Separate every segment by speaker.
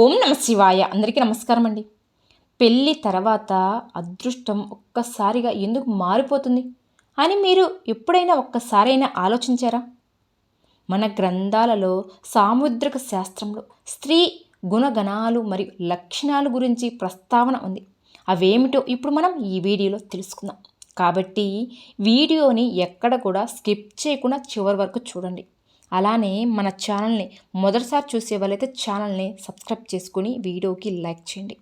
Speaker 1: ఓం నమ శివాయ. అందరికీ నమస్కారం అండి పెళ్ళి తర్వాత అదృష్టం ఒక్కసారిగా ఎందుకు మారిపోతుంది? అని మీరు ఎప్పుడైనా ఒక్కసారైనా ఆలోచించారా? మన గ్రంథాలలో సాముద్రిక శాస్త్రంలో స్త్రీ గుణగణాలు మరియు లక్షణాల గురించి ప్రస్తావన ఉంది. అవేమిటో ఇప్పుడు మనం ఈ వీడియోలో తెలుసుకుందాం. కాబట్టి వీడియోని ఎక్కడ కూడా స్కిప్ చేయకుండా చివరి వరకు చూడండి. అలానే మన ఛానల్ని మొదటిసారి చూసే వాళ్ళైతే ఛానల్ని సబ్స్క్రైబ్ చేసుకుని వీడియోకి లైక్ చేయండి.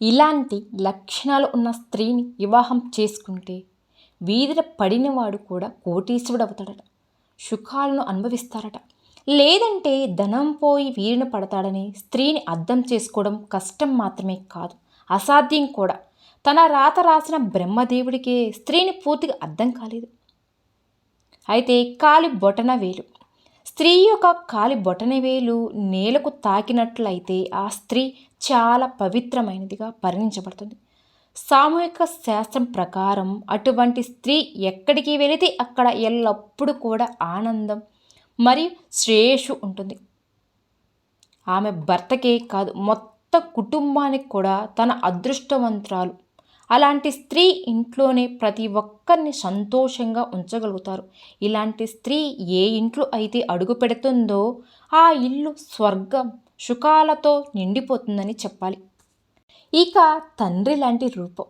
Speaker 1: ఇలాంటి లక్షణాలు ఉన్న స్త్రీని వివాహం చేసుకుంటే వీధిన పడినవాడు కూడా కోటీశ్వరుడు అవుతాడట సుఖాలను అనుభవిస్తారట. లేదంటే ధనం పోయి వీరిన పడతాడని స్త్రీని అర్థం చేసుకోవడం కష్టం మాత్రమే కాదు. అసాధ్యం కూడా. తన రాత రాసిన బ్రహ్మదేవుడికే స్త్రీని పూర్తిగా అర్థం కాలేదు. అయితే కాలి బొటన వేలు. స్త్రీ యొక్క కాలి బొటనవేలు నేలకు తాకినట్లయితే ఆ స్త్రీ చాలా పవిత్రమైనదిగా పరిగణించబడుతుంది. సామూహిక శాస్త్రం ప్రకారం అటువంటి స్త్రీ ఎక్కడికి వెళితే అక్కడ ఎల్లప్పుడూ కూడా ఆనందం మరియు శ్రేయస్సు ఉంటుంది. ఆమె భర్తకే కాదు మొత్తం కుటుంబానికి కూడా తన అదృష్టవంతురాలు. అలాంటి స్త్రీ ఇంట్లోనే ప్రతి ఒక్కరిని సంతోషంగా ఉంచగలుగుతారు. ఇలాంటి స్త్రీ ఏ ఇంట్లో అయితే అడుగు పెడుతుందో ఆ ఇల్లు స్వర్గం సుఖాలతో నిండిపోతుందని చెప్పాలి. ఇక తండ్రి లాంటి రూపం.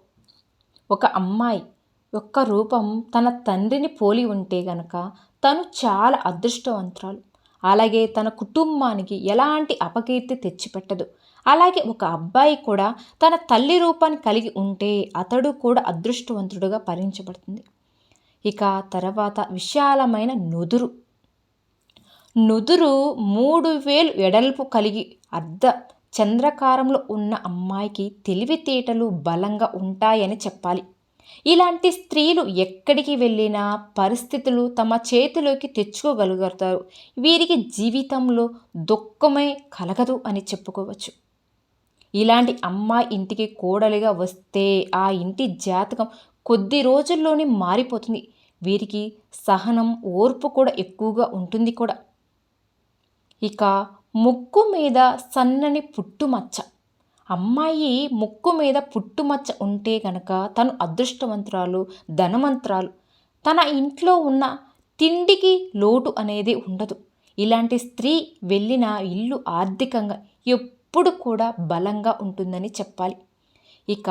Speaker 1: ఒక అమ్మాయి యొక్క రూపం తన తండ్రిని పోలి ఉంటే గనక తను చాలా అదృష్టవంతురాలు. అలాగే తన కుటుంబానికి ఎలాంటి అపకీర్తి తెచ్చిపెట్టదు. అలాగే ఒక అబ్బాయి కూడా తన తల్లి రూపాన్ని కలిగి ఉంటే అతడు కూడా అదృష్టవంతుడుగా పరిగణించబడుతుంది ఇక తర్వాత విశాలమైన నుదురు. నుదురు మూడు వేలు ఎడల్పు కలిగి అర్ధ చంద్రకారంలో ఉన్న అమ్మాయికి తెలివితేటలు బలంగా ఉంటాయని చెప్పాలి. ఇలాంటి స్త్రీలు ఎక్కడికి వెళ్ళినా పరిస్థితులు తమ చేతిలోకి తెచ్చుకోగలుగుతారు. వీరికి జీవితంలో దుఃఖమే కలగదు అని చెప్పుకోవచ్చు. ఇలాంటి అమ్మాయి ఇంటికి కోడలిగా వస్తే ఆ ఇంటి జాతకం కొద్ది రోజుల్లోనే మారిపోతుంది. వీరికి సహనం ఓర్పు కూడా ఎక్కువగా ఉంటుంది కూడా. ఇక ముక్కు మీద సన్నని పుట్టుమచ్చ. అమ్మాయి ముక్కు మీద పుట్టుమచ్చ ఉంటే గనక తను అదృష్టవంతురాలు ధనవంతురాలు. తన ఇంట్లో ఉన్న తిండికి లోటు అనేది ఉండదు. ఇలాంటి స్త్రీ వెళ్ళిన ఇల్లు ఆర్థికంగా ఎప్పుడు కూడా బలంగా ఉంటుందని చెప్పాలి. ఇక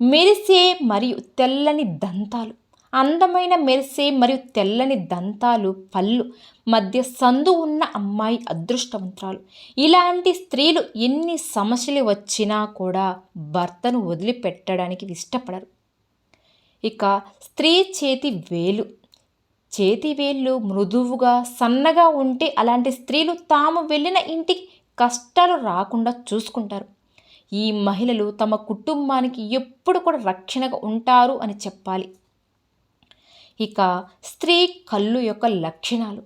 Speaker 1: మెరిసే మరియు తెల్లని దంతాలు అందమైన మెరిసే మరియు తెల్లని దంతాలు పళ్ళు మధ్య సందు ఉన్న అమ్మాయి అదృష్టవంతురాలు. ఇలాంటి స్త్రీలు ఎన్ని సమస్యలు వచ్చినా కూడా భర్తను వదిలిపెట్టడానికి ఇష్టపడరు. ఇక స్త్రీ చేతి వేలు చేతి వేళ్ళు మృదువుగా సన్నగా ఉంటే అలాంటి స్త్రీలు తాము వెళ్ళిన ఇంటికి కష్టాలు రాకుండా చూసుకుంటారు. ఈ మహిళలు తమ కుటుంబానికి ఎప్పుడు కూడా రక్షణగా ఉంటారు అని చెప్పాలి. ఇక స్త్రీ కళ్ళు యొక్క లక్షణాలు.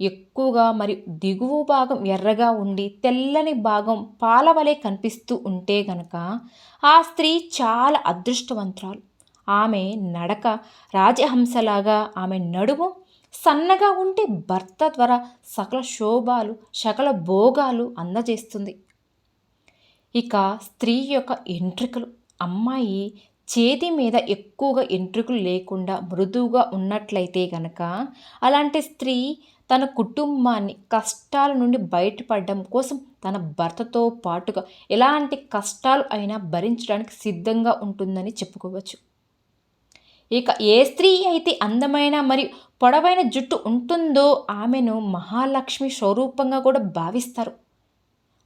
Speaker 1: ఎక్కువగా మరి దిగువ భాగం ఎర్రగా ఉండి తెల్లని భాగం పాలవలే కనిపిస్తూ ఉంటే గనక ఆ స్త్రీ చాలా అదృష్టవంతురాలు. ఆమె నడక రాజహంసలాగా ఆమె నడుము సన్నగా ఉంటే భర్త ద్వారా సకల శోభాలు సకల భోగాలు అందజేస్తుంది. ఇక స్త్రీ యొక్క ఎంట్రికలు. అమ్మాయి చేతి మీద ఎక్కువగా ఎంట్రుకలు లేకుండా మృదువుగా ఉన్నట్లయితే గనక అలాంటి స్త్రీ తన కుటుంబాన్ని కష్టాల నుండి బయటపడడం కోసం తన భర్తతో పాటుగా ఎలాంటి కష్టాలు అయినా భరించడానికి సిద్ధంగా ఉంటుందని చెప్పుకోవచ్చు. ఇక ఏ స్త్రీ అయితే అందమైన మరియు పొడవైన జుట్టు ఉంటుందో ఆమెను మహాలక్ష్మి స్వరూపంగా కూడా భావిస్తారు.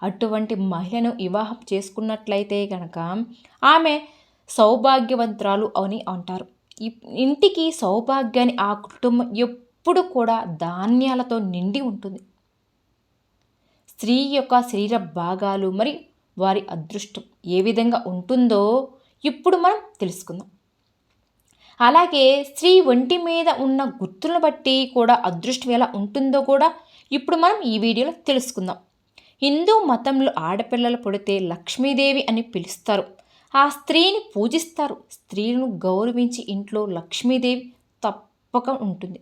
Speaker 1: అటువంటి మహిళను వివాహం చేసుకున్నట్లయితే కనుక ఆమె సౌభాగ్యవంతురాలు అని అంటారు. ఇంటికి సౌభాగ్యాన్ని ఆ కుటుంబం ఎప్పుడు కూడా ధాన్యాలతో నిండి ఉంటుంది. స్త్రీ యొక్క శరీర భాగాలు మరి వారి అదృష్టం ఏ విధంగా ఉంటుందో ఇప్పుడు మనం తెలుసుకుందాం. అలాగే స్త్రీ ఒంటి మీద ఉన్న గుర్తులను బట్టి కూడా అదృష్టం ఎలా ఉంటుందో కూడా ఇప్పుడు మనం ఈ వీడియోలో తెలుసుకుందాం. హిందూ మతంలో ఆడపిల్లలు పుడితే లక్ష్మీదేవి అని పిలుస్తారు. ఆ స్త్రీని పూజిస్తారు. స్త్రీలను గౌరవించి ఇంట్లో లక్ష్మీదేవి తప్పక ఉంటుంది.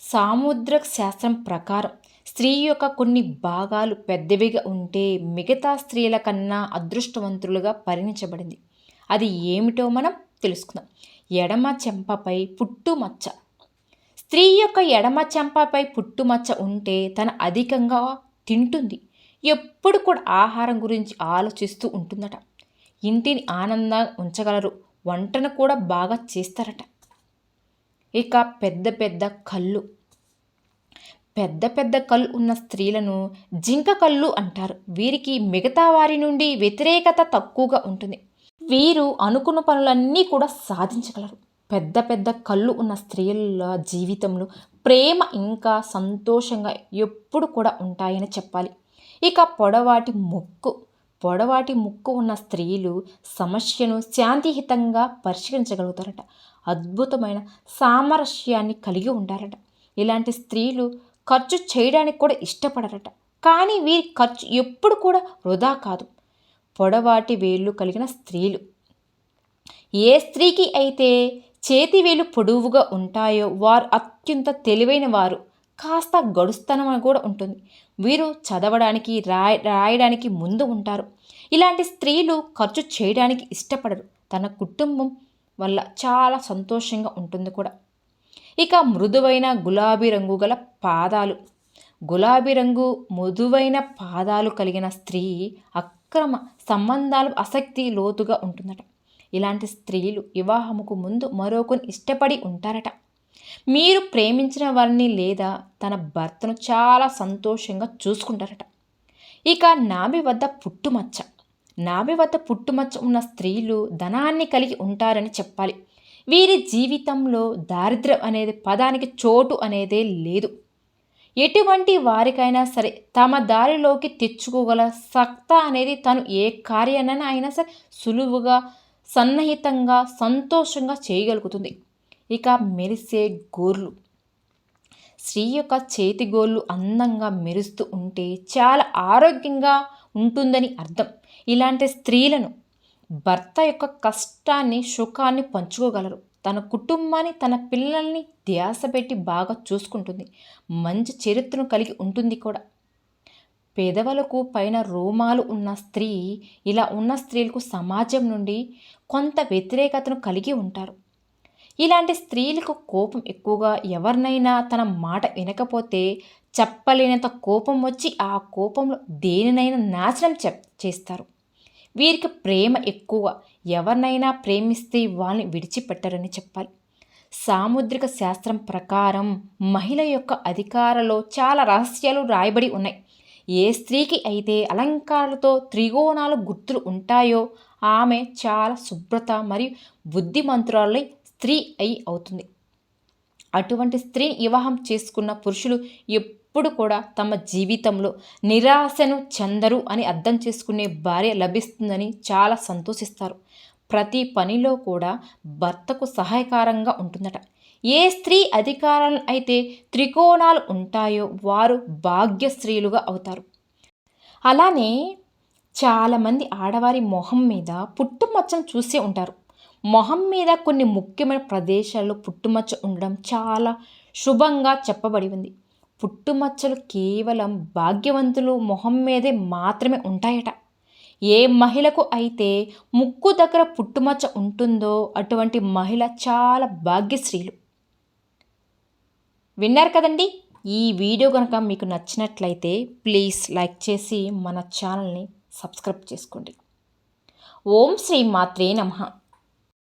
Speaker 1: సాముద్రక శాస్త్రం ప్రకారం స్త్రీ యొక్క కొన్ని భాగాలు పెద్దవిగా ఉంటే మిగతా స్త్రీల కన్నా అదృష్టవంతులుగా పరిణించబడింది. అది ఏమిటో మనం తెలుసుకుందాం. ఎడమ చెంపపై పుట్టుమచ్చ. స్త్రీ యొక్క ఎడమ చెంపపై పుట్టుమచ్చ ఉంటే తన అధికంగా తింటుంది. ఎప్పుడు కూడా ఆహారం గురించి ఆలోచిస్తూ ఉంటుందట. ఇంటిని ఆనందంగా ఉంచగలరు. వంటను కూడా బాగా చేస్తారట. ఇక పెద్ద పెద్ద కళ్ళు. పెద్ద పెద్ద కళ్ళు ఉన్న స్త్రీలను జింక కళ్ళు అంటారు. వీరికి మిగతా వారి నుండి వ్యతిరేకత తక్కువగా ఉంటుంది. వీరు అనుకున్న పనులన్నీ కూడా సాధించగలరు. పెద్ద పెద్ద కళ్ళు ఉన్న స్త్రీల జీవితంలో ప్రేమ ఇంకా సంతోషంగా ఎప్పుడు కూడా ఉంటాయని చెప్పాలి. ఇక పొడవాటి ముక్కు పొడవాటి ముక్కు ఉన్న స్త్రీలు సమస్యను శాంతిహితంగా పరిష్కరించగలుగుతారట. అద్భుతమైన సామరస్యాన్ని కలిగి ఉంటారట ఇలాంటి స్త్రీలు ఖర్చు చేయడానికి కూడా ఇష్టపడరట. కానీ వీరి ఖర్చు ఎప్పుడు కూడా వృధా కాదు. పొడవాటి వేళ్ళు కలిగిన స్త్రీలు. ఏ స్త్రీకి అయితే చేతి వేలు పొడవుగా ఉంటాయో వారు అత్యంత తెలివైన వారు. కాస్త గడుస్తనం కూడా ఉంటుంది. వీరు చదవడానికి రాయ రాయడానికి ముందు ఉంటారు. ఇలాంటి స్త్రీలు ఖర్చు చేయడానికి ఇష్టపడరు. తన కుటుంబం వల్ల చాలా సంతోషంగా ఉంటుంది కూడా. ఇక మృదువైన గులాబీ రంగు గల పాదాలు. గులాబీ రంగు మృదువైన పాదాలు కలిగిన స్త్రీ అక్రమ సంబంధాలు ఆసక్తి లోతుగా ఉంటుందట. ఇలాంటి స్త్రీలు వివాహముకు ముందు మరొకరిని ఇష్టపడి ఉంటారట. మీరు ప్రేమించిన వారిని లేదా తన భర్తను చాలా సంతోషంగా చూసుకుంటారట. ఇక నాభి వద్ద పుట్టుమచ్చ. నాభి వద్ద పుట్టుమచ్చ ఉన్న స్త్రీలు ధనాన్ని కలిగి ఉంటారని చెప్పాలి. వీరి జీవితంలో దారిద్ర్యం అనేది పదానికి చోటు అనేదే లేదు. ఎటువంటి వారికైనా సరే తమ దారిలోకి తెచ్చుకోగల సత్తా అనేది తను ఏ కార్యాన్ని అయినా సరే సులువుగా సన్నిహితంగా సంతోషంగా చేయగలుగుతుంది. ఇక మెరిసే గోర్లు. స్త్రీ యొక్క చేతి గోళ్ళు అందంగా మెరుస్తూ ఉంటే చాలా ఆరోగ్యంగా ఉంటుందని అర్థం. ఇలాంటి స్త్రీలను భర్త యొక్క కష్టాన్ని సుఖాన్ని పంచుకోగలరు. తన కుటుంబాన్ని తన పిల్లల్ని ధ్యాస పెట్టి బాగా చూసుకుంటుంది. మంచి చరిత్రను కలిగి ఉంటుంది కూడా. పేదవలకు పైన రోమాలు ఉన్న స్త్రీ ఇలా ఉన్న స్త్రీలకు సమాజం నుండి కొంత వ్యతిరేకతను కలిగి ఉంటారు. ఇలాంటి స్త్రీలకు కోపం ఎక్కువగా ఎవరినైనా తన మాట వినకపోతే చెప్పలేనంత కోపం వచ్చి ఆ కోపంలో దేనినైనా నాశనం చేస్తారు. వీరికి ప్రేమ ఎక్కువ. ఎవరినైనా ప్రేమిస్తే వాళ్ళని విడిచిపెట్టరని చెప్పాలి. సాముద్రిక శాస్త్రం ప్రకారం మహిళ యొక్క అధికారలో చాలా రహస్యాలు రాయబడి ఉన్నాయి. ఏ స్త్రీకి అయితే అలంకారాలతో త్రిగోణాలు గుర్తులు ఉంటాయో ఆమె చాలా శుభ్రత మరియు బుద్ధిమంతురాలై స్త్రీ అయి అవుతుంది. అటువంటి స్త్రీని వివాహం చేసుకున్న పురుషులు ఎప్పుడు కూడా తమ జీవితంలో నిరాశను చెందరు అని అర్థం చేసుకునే భార్య లభిస్తుందని చాలా సంతోషిస్తారు. ప్రతి పనిలో కూడా భర్తకు సహాయకారంగా ఉంటుందట. ఏ స్త్రీ అధికారాలు అయితే త్రికోణాలు ఉంటాయో వారు భాగ్య స్త్రీలుగా అవుతారు. అలానే చాలామంది ఆడవారి మొహం మీద పుట్టుమచ్చను చూసే ఉంటారు. మొహం మీద కొన్ని ముఖ్యమైన ప్రదేశాల్లో పుట్టుమచ్చ ఉండడం చాలా శుభంగా చెప్పబడి ఉంది. పుట్టుమచ్చలు కేవలం భాగ్యవంతులు మొహం మీదే మాత్రమే ఉంటాయట. ఏ మహిళకు అయితే ముక్కు దగ్గర పుట్టుమచ్చ ఉంటుందో అటువంటి మహిళ చాలా భాగ్యశ్రీలు. విన్నారు కదండి? ఈ వీడియో కనుక మీకు నచ్చినట్లయితే ప్లీజ్ లైక్ చేసి మన ఛానల్ని సబ్స్క్రైబ్ చేసుకోండి. ఓం శ్రీ మాత్రే నమః.